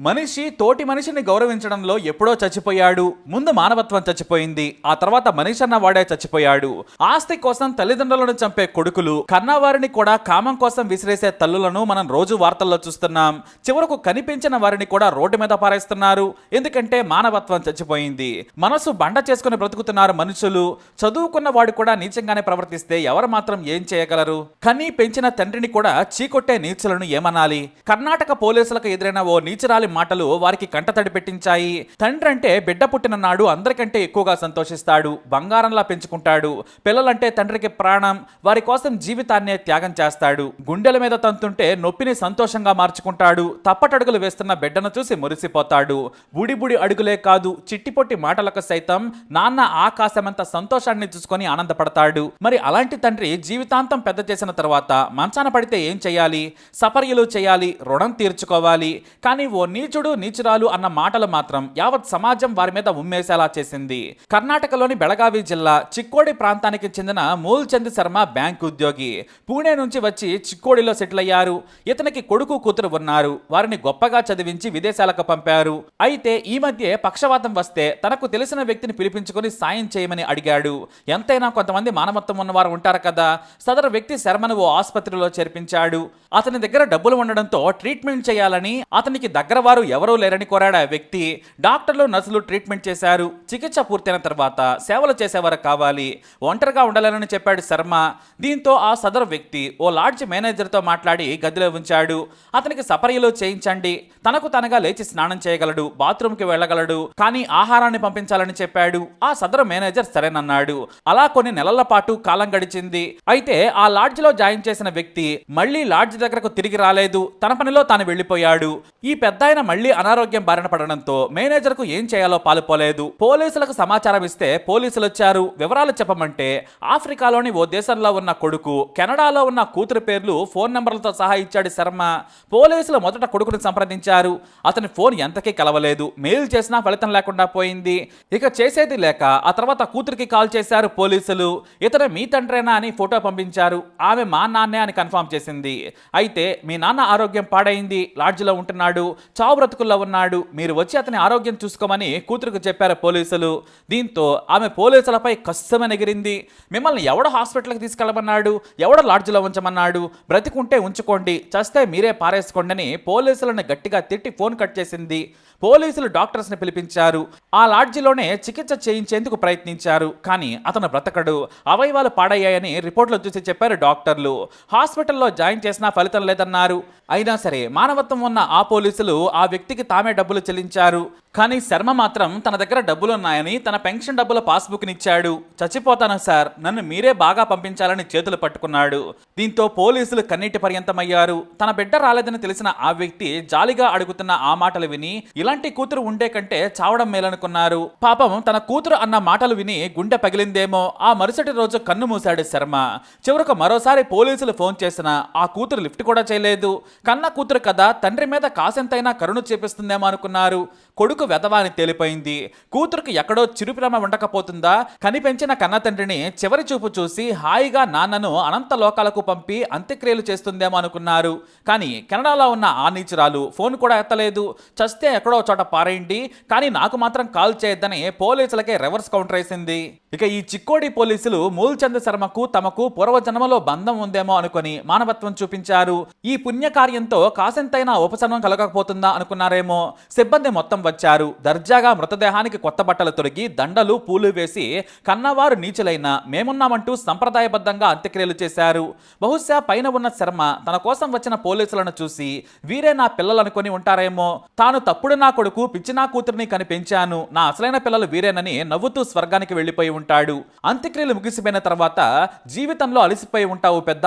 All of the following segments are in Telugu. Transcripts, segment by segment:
మనిషి తోటి మనిషిని గౌరవించడంలో ఎప్పుడో చచ్చిపోయాడు. ముందు మానవత్వం చచ్చిపోయింది. ఆ తర్వాత మనిషి అన్న వాడే చచ్చిపోయాడు. ఆస్తి కోసం తల్లిదండ్రులను చంపే కొడుకులు కన్నవారిని కూడా కామం కోసం విసిరేసే తల్లులను మనం రోజు వార్తల్లో చూస్తున్నాం. చివరకు కనిపించిన వారిని కూడా రోడ్డు మీద పారేస్తున్నారు. ఎందుకంటే మానవత్వం చచ్చిపోయింది. మనసు బండ చేసుకుని బ్రతుకుతున్నారు మనుషులు. చదువుకున్న వాడు కూడా నీచంగానే ప్రవర్తిస్తే ఎవరు మాత్రం ఏం చేయగలరు? కనీ పెంచిన తండ్రిని కూడా చీకొట్టే నీచులను ఏమనాలి? కర్ణాటక పోలీసులకు ఎదురైన ఓ నీచురాలి మాటలు వారికి కంటతడి పెట్టించాయి. తండ్రి అంటే బిడ్డ పుట్టిన నాడు అందరికంటే ఎక్కువగా సంతోషిస్తాడు. బంగారంలా పెంచుకుంటాడు. పిల్లలంటే తండ్రికి ప్రాణం. వారి కోసం జీవితాన్నే త్యాగం చేస్తాడు. గుండెల మీద తంతుంటే నొప్పిని సంతోషంగా మార్చుకుంటాడు. తప్పటడుగులు వేస్తున్న బిడ్డను చూసి మురిసిపోతాడు. బుడిబుడి బుడి అడుగులే కాదు చిట్టిపొట్టి మాటలకు సైతం నాన్న ఆకాశమంత సంతోషాన్ని చూసుకొని ఆనందపడతాడు. మరి అలాంటి తండ్రి జీవితాంతం పెద్ద చేసిన తర్వాత మంచాన పడితే ఏం చేయాలి? సపర్యలు చేయాలి రుణం తీర్చుకోవాలి. కానీ ఓ నీచుడు నీచురాలు అన్న మాటలు మాత్రం యావత్ సమాజం వారి మీద ఉమ్మేసేలా చేసింది. కర్ణాటకలోని బెళగావి జిల్లా చిక్కోడి ప్రాంతానికి చెందిన మూల్చంద్ శర్మ బ్యాంక్ ఉద్యోగి. పూణే నుంచి వచ్చి చిక్కోడిలో సెటిల్ అయ్యారు ఇతనికి కొడుకు కూతురు ఉన్నారు. వారిని గొప్పగా చదివించి విదేశాలకు పంపారు. అయితే ఈ మధ్య పక్షవాతం వస్తే తనకు తెలిసిన వ్యక్తిని పిలిపించుకొని సాయం చేయమని అడిగాడు. ఎంతైనా కొంతమంది మానవత్వం ఉన్నవారు ఉంటారు కదా? సదరు వ్యక్తి శర్మను ఓ ఆసుపత్రిలో చేర్పించాడు. అతని దగ్గర డబ్బులు ఉండడంతో ట్రీట్మెంట్ చేయాలని అతనికి దగ్గర వారు ఎవరూ లేరని కోరాడు ఆ వ్యక్తి. డాక్టర్లు నర్సులు ట్రీట్మెంట్ చేశారు. చికిత్స పూర్తయిన తర్వాత సేవలు చేసేవారు కావాలి. ఒంటరిగా ఉండాలని చెప్పాడు శర్మ. దీంతో ఆ సదరు వ్యక్తి ఓ లాడ్జ్ మేనేజర్తో మాట్లాడి గదిలో ఉంచాడు. అతనికి సపర్యలు చేయించండి. తనకు తనగా లేచి స్నానం చేయగలడు బాత్రూంకి వెళ్ళగలడు కానీ ఆహారాన్ని పంపించాలని చెప్పాడు. ఆ సదరు మేనేజర్ సరేనన్నాడు. అలా కొన్ని నెలల పాటు కాలం గడిచింది. అయితే ఆ లాడ్జ్లో జాయిన్ చేసిన వ్యక్తి మళ్ళీ లాడ్జ్ దగ్గరకు తిరిగి రాలేదు. తన పనిలో తాను వెళ్ళిపోయాడు. ఈ పెద్ద మళ్ళీ అనారోగ్యం బారిన పడడంతో మేనేజర్కు ఏం చేయాలో పాలుపోలేదు. పోలీసులకు సమాచారం ఇస్తే పోలీసులు వచ్చారు వివరాలు చెప్పమంటే ఆఫ్రికాలోని ఓ దేశంలో ఉన్న కొడుకు కెనడాలో ఉన్న కూతురు పేర్లు ఫోన్ నెంబర్లతో సహా ఇచ్చాడు శర్మ. పోలీసులు మొదట కొడుకును సంప్రదించారు. అతని ఫోన్ ఎంతకీ కలవలేదు. మెయిల్ చేసినా ఫలితం లేకుండా పోయింది. ఇక చేసేది లేక ఆ తర్వాత కూతురికి కాల్ చేశారు పోలీసులు. ఇతను మీ తండ్రేనా అని ఫోటో పంపించారు. ఆమె మా నాన్నే అని కన్ఫర్మ్ చేసింది. అయితే మీ నాన్న ఆరోగ్యం పాడైంది. లాడ్జిలో ఉంటున్నాడు. చావు బ్రతుకుల్లో ఉన్నాడు. మీరు వచ్చి అతని ఆరోగ్యం చూసుకోమని కూతురుకు చెప్పారు పోలీసులు. దీంతో ఆమె పోలీసులపై కష్టమని ఎగిరింది. మిమ్మల్ని ఎవడ హాస్పిటల్కి తీసుకెళ్ళమన్నాడు? ఎవడ లాడ్జ్లో ఉంచమన్నాడు? బ్రతికుంటే ఉంచుకోండి. చస్తే మీరే పారేసుకోండి అని పోలీసులను గట్టిగా తిట్టి ఫోన్ కట్ చేసింది. పోలీసులు డాక్టర్స్ని పిలిపించారు. ఆ లాడ్జిలోనే చికిత్స చేయించేందుకు ప్రయత్నించారు. కానీ అతను బ్రతకడు. అవయవాలు పాడయ్యాయని రిపోర్ట్లు చూసి చెప్పారు డాక్టర్లు. హాస్పిటల్లో జాయిన్ చేసినా ఫలితం లేదన్నారు. అయినా సరే మానవత్వం ఉన్న ఆ పోలీసులు ఆ వ్యక్తికి తామే డబ్బులు చెల్లించారు. కానీ శర్మ మాత్రం తన దగ్గర డబ్బులున్నాయని తన పెన్షన్ డబ్బుల పాస్బుక్నిచ్చాడు. చచ్చిపోతాను సార్. నన్ను మీరే బాగా పంపించాలని చేతులు పట్టుకున్నాడు. దీంతో పోలీసులు కన్నీటి పర్యంతమయ్యారు. తన బిడ్డ రాలేదని తెలిసిన ఆ వ్యక్తి జాలిగా అడుగుతున్న ఆ మాటలు విని ఇలాంటి కూతురు ఉండే కంటే చావడం మేలనుకున్నారు. పాపం తన కూతురు అన్న మాటలు విని గుండె పగిలిందేమో. ఆ మరుసటి రోజు కన్ను మూశాడు శర్మ. చివరకు మరోసారి పోలీసులు ఫోన్ చేసినా ఆ కూతురు లిఫ్ట్ కూడా చేయలేదు. కన్న కూతురు కదా తండ్రి మీద కాసెంతైనా కరుణ చేపిస్తుందేమో అనుకున్నారు. కొడుకు వెధవాని తేలిపోయింది. కూతురుకి ఎక్కడో చిరుప్రమ ఉండకపోతుందా? కనిపెంచిన కన్న తండ్రిని చివరి చూపు చూసి హాయిగా నాన్నను అనంత లోకాలకు పంపి అంత్యక్రియలు చేస్తుందేమో అనుకున్నారు. కానీ కెనడాలో ఉన్న ఆ నీచురాలు ఫోన్ కూడా ఎత్తలేదు. చస్తే ఎక్కడో చోట పారేయండి. కానీ నాకు మాత్రం కాల్ చేయొద్దని పోలీసులకే రివర్స్ కౌంటర్ వేసింది. ఇక ఈ చిక్కోడి పోలీసులు మూల్చంద్ శర్మకు తమకు పూర్వజన్మలో బంధం ఉందేమో అనుకుని మానవత్వం చూపించారు. ఈ పుణ్యకార్యంతో కాసెంతైనా ఉపశమనం కలగకపోతుందా అనుకున్నారేమో. సిబ్బంది మొత్తం వచ్చారు. దర్జాగా మృతదేహానికి కొత్త బట్టలు తొలగి దండలు పూలు వేసి కన్నవారు నీచులైన మేమున్నామంటూ సంప్రదాయబద్ధంగా అంత్యక్రియలు చేశారు. బహుశా పైన ఉన్న శర్మ తన కోసం వచ్చిన పోలీసులను చూసి వీరే నా పిల్లలనుకొని ఉంటారేమో. తాను తప్పుడు నా కొడుకు పిచ్చి నా కూతురిని కనిపించాను. నా అసలైన పిల్లలు వీరేనని నవ్వుతూ స్వర్గానికి వెళ్ళిపోయి ఉంటాడు. అంత్యక్రియలు ముగిసిపోయిన తర్వాత జీవితంలో అలసిపోయి ఉంటావు పెద్ద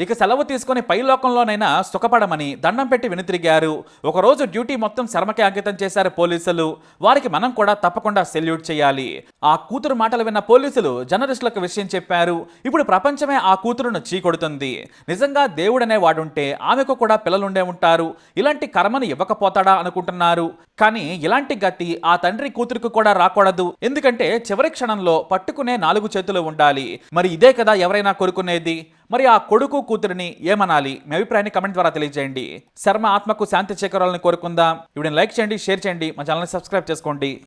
ఇక సెలవు తీసుకొని పై లోకంలోనైనా సుఖపడమని దండం పెట్టి వెనుతిరిగారు. ఒకరోజు డ్యూటీ మొత్తం శర్మకి అంకితం చేశారు పోలీసులు. వారికి మనం కూడా తప్పకుండా సెల్యూట్ చేయాలి. ఆ కూతురు మాటలు విన్న పోలీసులు జర్నలిస్టులకు విషయం చెప్పారు. ఇప్పుడు ప్రపంచమే ఆ కూతురును చీకొడుతుంది. నిజంగా దేవుడనే వాడుంటే ఆమెకు కూడా పిల్లలుండే ఉంటారు. ఇలాంటి కర్మను ఇవ్వకపోతాడా అనుకుంటున్నారు. కానీ ఇలాంటి గతి ఆ తండ్రి కూతురుకు కూడా రాకూడదు. ఎందుకంటే చివరి క్షణంలో పట్టుకునే నాలుగు చేతులు ఉండాలి. మరి ఇదే కదా ఎవరైనా కోరుకునేది? మరి ఆ కొడుకు కూతురిని ఏమనాలి? మీ అభిప్రాయాన్ని కమెంట్ ద్వారా తెలియజేయండి. శర్మ ఆత్మకు శాంతి చేకూరాలని కోరుకుందాం. వీడియోని లైక్ చేయండి షేర్ చేయండి. మా ఛానల్ని సబ్స్క్రైబ్ చేసుకోండి.